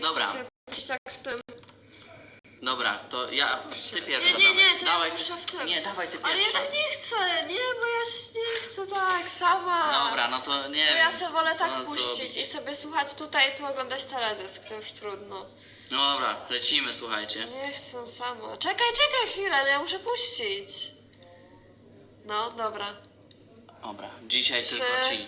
Dobra. Muszę być tak tym. Dobra, to ja, ty pierwsza Nie, nie, nie, dawaj. to dawaj, ja muszę w tym. Nie, dawaj ty Ale ja pierwsza. tak nie chcę, nie, bo ja się nie chcę tak sama. Dobra, no to nie To ja wiem, sobie wolę co tak mam puścić zrobić. i sobie słuchać tutaj, tu oglądać teledysk, to już trudno. No dobra, lecimy, słuchajcie. Nie chcę sama. Czekaj, czekaj chwilę, no ja muszę puścić. No, dobra. Dobra, dzisiaj Trzy, tylko chill.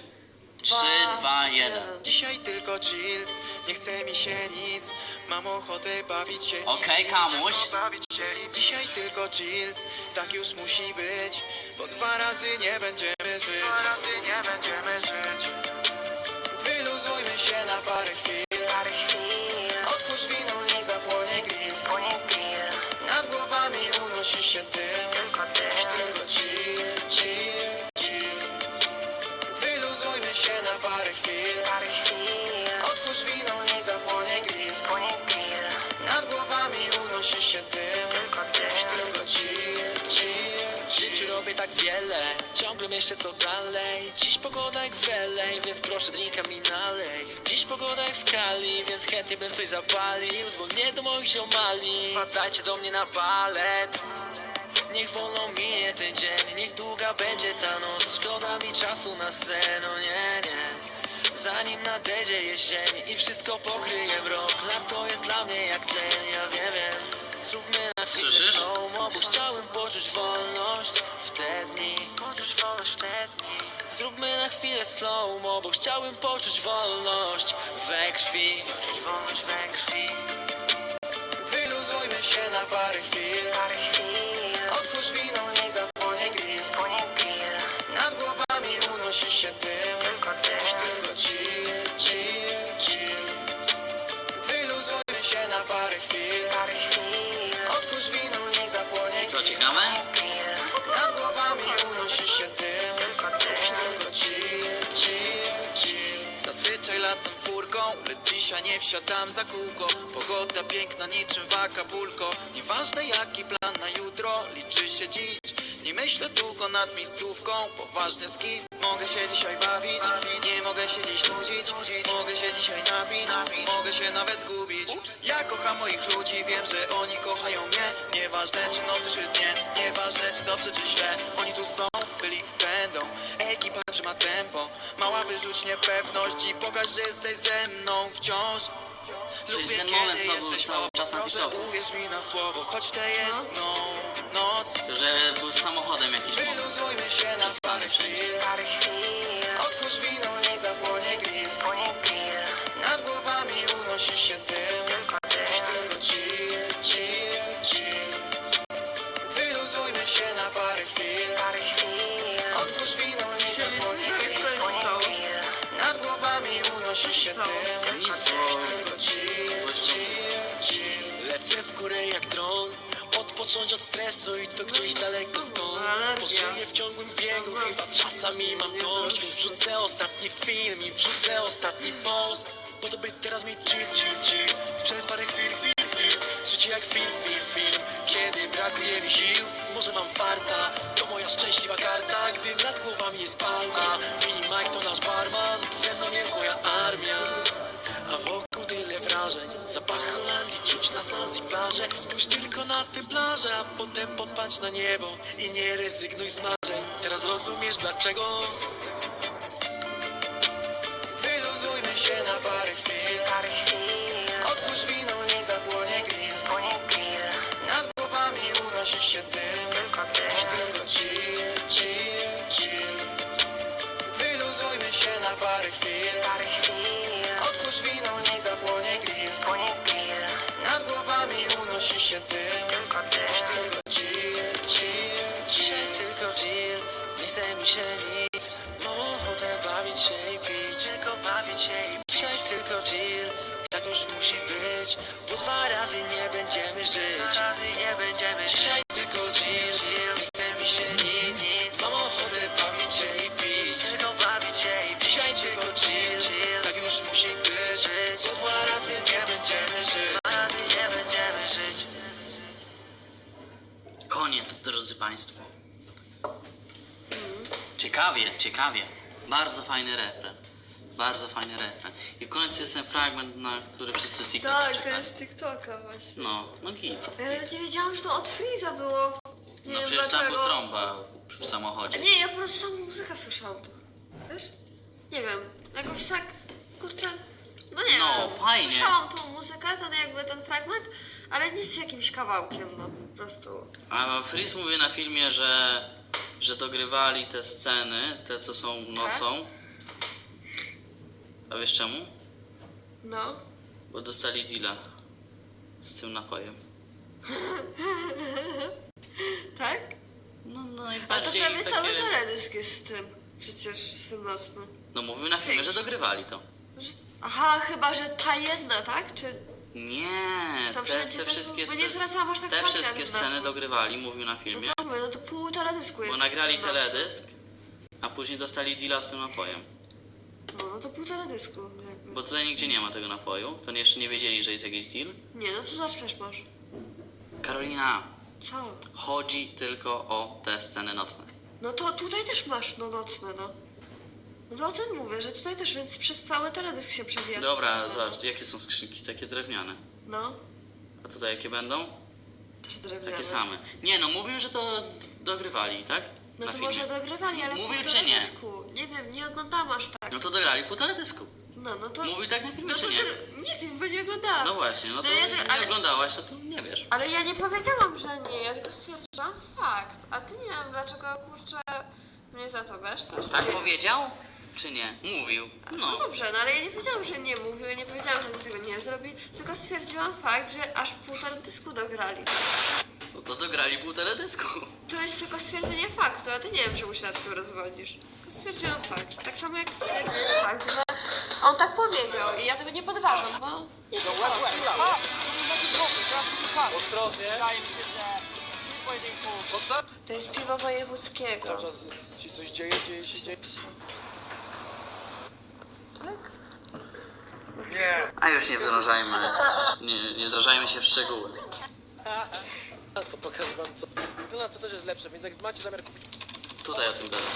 Dwa, 3, 2, 1. jeden. Dzisiaj tylko chill, nie chce mi się nic. Mam ochotę bawić się Okej, i Kamuś. tylko bawić się. I Dzisiaj tylko chill, tak już musi być Bo dwa razy nie będziemy żyć. Dwa razy nie będziemy żyć. Wyluzujmy się na parę chwil wiele, ciągle myślę co dalej. Dziś pogoda jak w LA, więc proszę drinka mi nalej. Dziś pogoda jak w Kali, więc chętnie bym coś zapalił. Dzwonię do moich ziomali, wpadajcie do mnie na balet. Niech wolno minie ten dzień, niech długa będzie ta noc. Szkoda mi czasu na sen, no nie, nie. Zanim nadejdzie jesień i wszystko pokryje mrok. Lato jest dla mnie jak tlen, ja wiem, wiem. Zróbmy na chwilę Słyszysz? chciałem poczuć wolność w te dni Poczuć wolność w te dni Zróbmy na chwilę slow mo, bo chciałem poczuć wolność we krwi. Wolność we krwi. Wyluzujmy się na parę chwil. Otwórz wino, niech zapłonie grill. Nad głowami unosi się dym. Dziś tylko chill, chill, chill. Wyluzujmy się na parę chwil. Otwórz wino, niech zapłonie Co, grill. ciekawe? Dzisiaj nie wsiadam za kółko. Pogoda piękna niczym w Acapulco. Nieważne jaki plan na jutro, liczy się dziś. Nie myślę długo nad miejscówką, poważny z kim Mogę się dzisiaj bawić, nie mogę się dziś nudzić. Mogę się dzisiaj napić, mogę się nawet zgubić. Ja kocham moich ludzi, wiem, że oni kochają mnie. Nieważne czy nocy czy dnie, nieważne czy dobrze czy źle. Oni tu są, byli, będą. Ekipa trzyma tempo. Mała wyrzuć niepewność i pokaż, że jesteś ze mną wciąż. Lubię, ten moment, co był cały czas na TikToku. uwierz mi na słowo, choć tę jedną noc. Że był samochodem jakiś moment. Wyluzujmy się na parę chwil Otwórz wino, górę jak dron. Odpocząć od stresu i to gdzieś daleko stąd. Pożyję w ciągłym biegu, chyba czasami mam dość. Więc wrzucę ostatni film i wrzucę ostatni post. Po to by teraz mieć chill, chill, chill. Przez parę chwil, chwil, chwil. Życie jak film, film, film. Kiedy brakuje mi sił, może mam farta. To moja szczęśliwa karta, gdy nad głowami jest palma. Mini wrażeń Zapach Holandii czuć na Sans i plaże Spójrz tylko na te plaże A potem popatrz na niebo I nie rezygnuj z marzeń. Teraz rozumiesz dlaczego? Wyluzujmy się na parę chwil. Otwórz wino, niech zapłonie grill. Nad głowami unosi się dym. Dziś tylko chill, chill, chill. Wyluzujmy się na parę chwil się i pić Tylko bawić się i pić Dzisiaj tylko chill. Tak już musi być Bo dwa razy nie będziemy żyć. Dwa razy nie będziemy Dzisiaj tylko chill Nie chce mi się nic. Mam ochotę bawić się i pić. Tylko bawić się i pić. Dzisiaj tylko chill Tak już musi być Bo dwa razy nie będziemy żyć. Dwa razy nie będziemy żyć. Koniec, drodzy Państwo. Ciekawie, ciekawie. Bardzo fajny refren. Bardzo fajny refren. I w końcu jest ten fragment, na który wszyscy z TikToka Tak, to jest z TikToka właśnie. No, no git. Ja nawet nie wiedziałam, że to od Freeza było. Nie No wiem przecież tam dlaczego. był trąba w samochodzie. Nie, ja po prostu samą muzykę słyszałam tu. Wiesz? Nie wiem, jakoś tak, kurczę, no nie No, wiem. fajnie. Słyszałam tą muzykę, ten jakby ten fragment, ale nie z jakimś kawałkiem, no po prostu. A Freeze mówi na filmie, że, że dogrywali te sceny, te co są nocą. A wiesz czemu? No. Bo dostali deala z tym napojem. Tak? No, no A to najbardziej prawie takie... cały teledysk jest z tym. Przecież z tym nocnym. No mówił na filmie, że Większy. dogrywali to. Że- Aha, chyba, że ta jedna, tak? Czy Nie, Tam te, wszędzie te wszystkie, bo nie sce- zwracałam aż tak te uwagi na wszystkie ten sceny dogrywali, mówił na no filmie. to mówię, no to pół teledysku jest. Bo nagrali w tym nocnym. teledysk, a później dostali deala z tym napojem. No, no to pół teledysku jakby. Bo tutaj nigdzie nie ma tego napoju, to jeszcze nie wiedzieli, że jest jakiś deal. Nie, no to zawsze masz. Karolina, Co? chodzi tylko o te sceny nocne. No to tutaj też masz, no nocne, no. No to o tym mówię, że tutaj też, więc przez cały teledysk się przewija. Dobra, nocne, zobacz, jakie są skrzynki, takie drewniane. No, A tutaj jakie będą? Też drewniane. Takie same. Nie no, mówił, że to dogrywali, tak? No Na to filmie. może dogrywali, ale Mówił pół czy nie? teledysku. Nie wiem, nie oglądałam aż tak. No to dograli pół teledysku. No, no to... Mówił tak na filmie, no to czy nie? nie wiem, bo nie oglądałam. No właśnie, no to ja nie to- ale- oglądałaś, to, to nie wiesz. Ale ja nie powiedziałam, że nie, ja tylko stwierdziłam fakt. A ty nie wiem, dlaczego kurczę mnie za to wiesz? Tak powiedział? Czy nie? Mówił. No No. dobrze, no ale ja nie powiedziałam, że nie mówił, ja nie powiedziałam, że tego nie zrobi, tylko stwierdziłam fakt, że aż pół teledysku dograli. No to dograli pół teledysku. To jest tylko stwierdzenie faktu, a ty nie wiem, czemu się nad tym rozwodzisz. Tylko stwierdziłam fakt. Tak samo jak stwierdzenie fakt, że on tak powiedział i ja tego nie podważam, bo nie podważam. Ostrożnie. Wydaje mi się, że w tym pojedynku Ostatni To jest piwo wojewódzkiego. czas się coś dzieje, dzieje się, dzieje Tak? A już nie wdrażajmy, nie, nie wdrażajmy się w szczegóły. A to pokażę wam co. Dla nas to też jest lepsze, więc jak macie zamiar kupić Tutaj o tym gadam.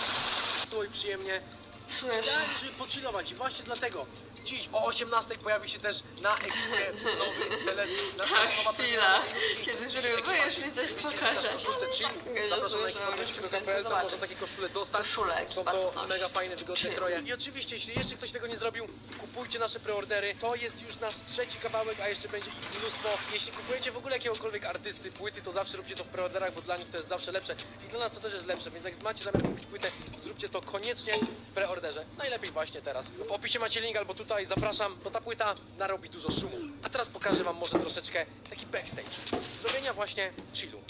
to i przyjemnie, Słyszę. idealnie, żeby pochillować i właśnie dlatego dziś o 18 pojawi się też na ekipie nowy teledysk. Na Ta nowa chwila, kiedy żyrujesz mi coś pokażesz. koszulce chillu. Zapraszam na ekipę tam można takie koszule dostać. Koszulek, Są to mega fajne, wygodne Chill. kroje. I oczywiście, jeśli jeszcze ktoś tego nie zrobił, kupujcie nasze preordery. To jest już nasz trzeci kawałek, a jeszcze będzie ich mnóstwo. Jeśli kupujecie w ogóle jakiegokolwiek artysty, płyty, to zawsze róbcie to w preorderach, bo dla nich to jest zawsze lepsze. I dla nas to też jest lepsze, więc jak macie zamiar kupić płytę, zróbcie to koniecznie w preorderze. Najlepiej właśnie teraz. W opisie macie link albo tutaj zapraszam, bo ta płyta narobi dużo szumu. A teraz pokażę wam może troszeczkę taki backstage. Zrobienia właśnie chillu.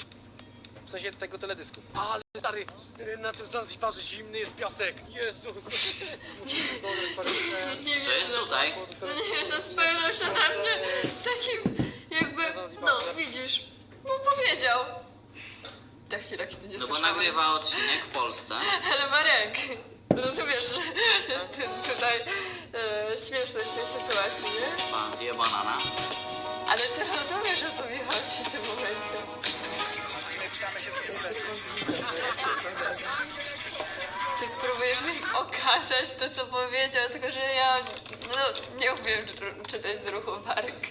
W sensie tego teledysku. Ale stary, y, na tym Zanzibarze zimny jest piasek. Jezus. Nie To jest tutaj. Nie, że spojrzał się na mnie z takim jakby, no widzisz, no powiedział. Ta chwila, kiedy nie No bo nagrywa odcinek w Polsce. Ale Marek, rozumiesz, że tutaj e, śmieszność tej sytuacji, nie? Pan zje banana. Ale ty rozumiesz, o co mi chodzi w tym momencie. Ty próbujesz mi okazać to, co powiedział, tylko że ja no, nie umiem cz- czytać z ruchu warg.